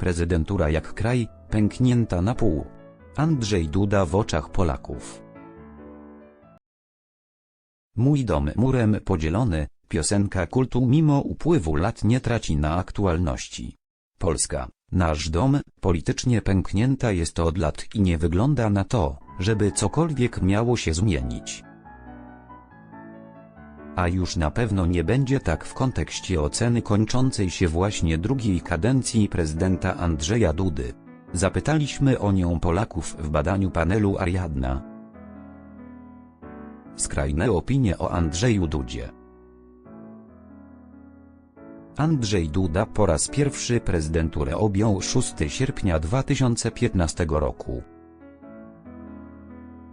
Prezydentura jak kraj, pęknięta na pół. Andrzej Duda w oczach Polaków. Mój dom murem podzielony, piosenka kultu mimo upływu lat nie traci na aktualności. Polska, nasz dom, politycznie pęknięta jest od lat i nie wygląda na to, żeby cokolwiek miało się zmienić. A już na pewno nie będzie tak w kontekście oceny kończącej się właśnie drugiej kadencji prezydenta Andrzeja Dudy. Zapytaliśmy o nią Polaków w badaniu panelu Ariadna. Skrajne opinie o Andrzeju Dudzie. Andrzej Duda po raz pierwszy prezydenturę objął 6 sierpnia 2015 roku.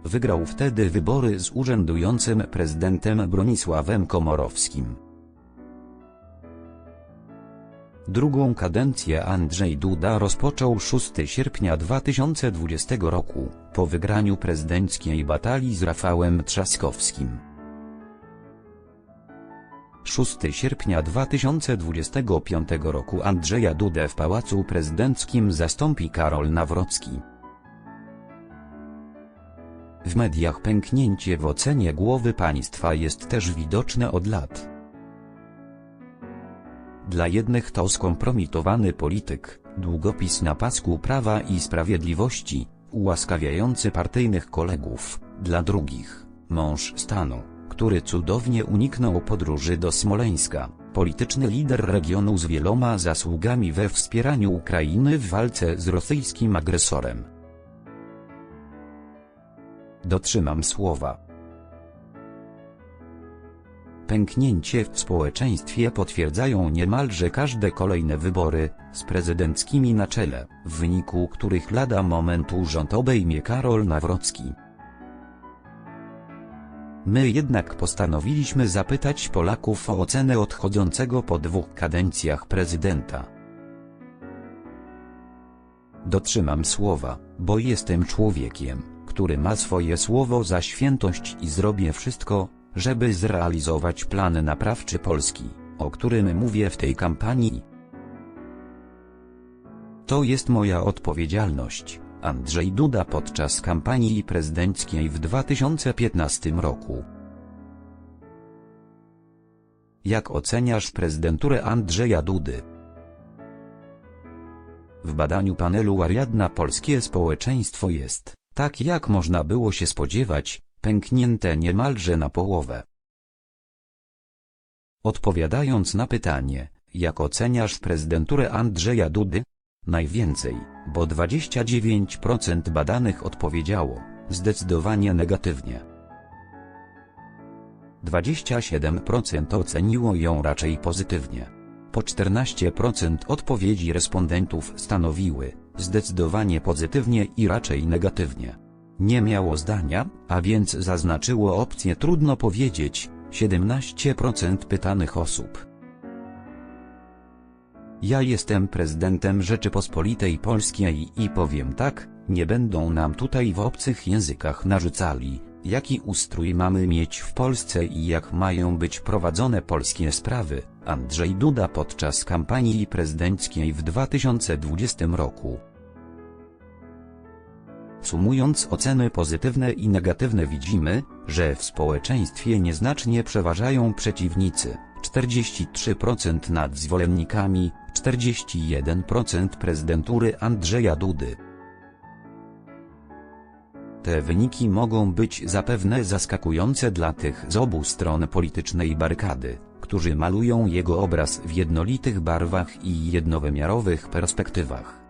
Wygrał wtedy wybory z urzędującym prezydentem Bronisławem Komorowskim. Drugą kadencję Andrzej Duda rozpoczął 6 sierpnia 2020 roku, po wygraniu prezydenckiej batalii z Rafałem Trzaskowskim. 6 sierpnia 2025 roku Andrzeja Dudę w Pałacu Prezydenckim zastąpi Karol Nawrocki. W mediach pęknięcie w ocenie głowy państwa jest też widoczne od lat. Dla jednych to skompromitowany polityk, długopis na pasku Prawa i Sprawiedliwości, ułaskawiający partyjnych kolegów, dla drugich, mąż stanu, który cudownie uniknął podróży do Smoleńska, polityczny lider regionu z wieloma zasługami we wspieraniu Ukrainy w walce z rosyjskim agresorem. Dotrzymam słowa. Pęknięcie w społeczeństwie potwierdzają niemalże każde kolejne wybory, z prezydenckimi na czele, w wyniku których lada momentu rząd obejmie Karol Nawrocki. My jednak postanowiliśmy zapytać Polaków o ocenę odchodzącego po dwóch kadencjach prezydenta. Dotrzymam słowa, bo jestem człowiekiem, który ma swoje słowo za świętość i zrobię wszystko, żeby zrealizować plan naprawczy Polski, o którym mówię w tej kampanii. To jest moja odpowiedzialność. Andrzej Duda podczas kampanii prezydenckiej w 2015 roku. Jak oceniasz prezydenturę Andrzeja Dudy? W badaniu panelu Ariadna polskie społeczeństwo jest, tak jak można było się spodziewać, pęknięte niemalże na połowę. Odpowiadając na pytanie, jak oceniasz prezydenturę Andrzeja Dudy? Najwięcej, bo 29% badanych odpowiedziało, zdecydowanie negatywnie. 27% oceniło ją raczej pozytywnie. Po 14% odpowiedzi respondentów stanowiły, zdecydowanie pozytywnie i raczej negatywnie. Nie miało zdania, a więc zaznaczyło opcję trudno powiedzieć, 17% pytanych osób. Ja jestem prezydentem Rzeczypospolitej Polskiej i powiem tak, nie będą nam tutaj w obcych językach narzucali, jaki ustrój mamy mieć w Polsce i jak mają być prowadzone polskie sprawy, Andrzej Duda podczas kampanii prezydenckiej w 2020 roku. Sumując oceny pozytywne i negatywne widzimy, że w społeczeństwie nieznacznie przeważają przeciwnicy, 43% nad zwolennikami, 41% prezydentury Andrzeja Dudy. Te wyniki mogą być zapewne zaskakujące dla tych z obu stron politycznej barykady, którzy malują jego obraz w jednolitych barwach i jednowymiarowych perspektywach.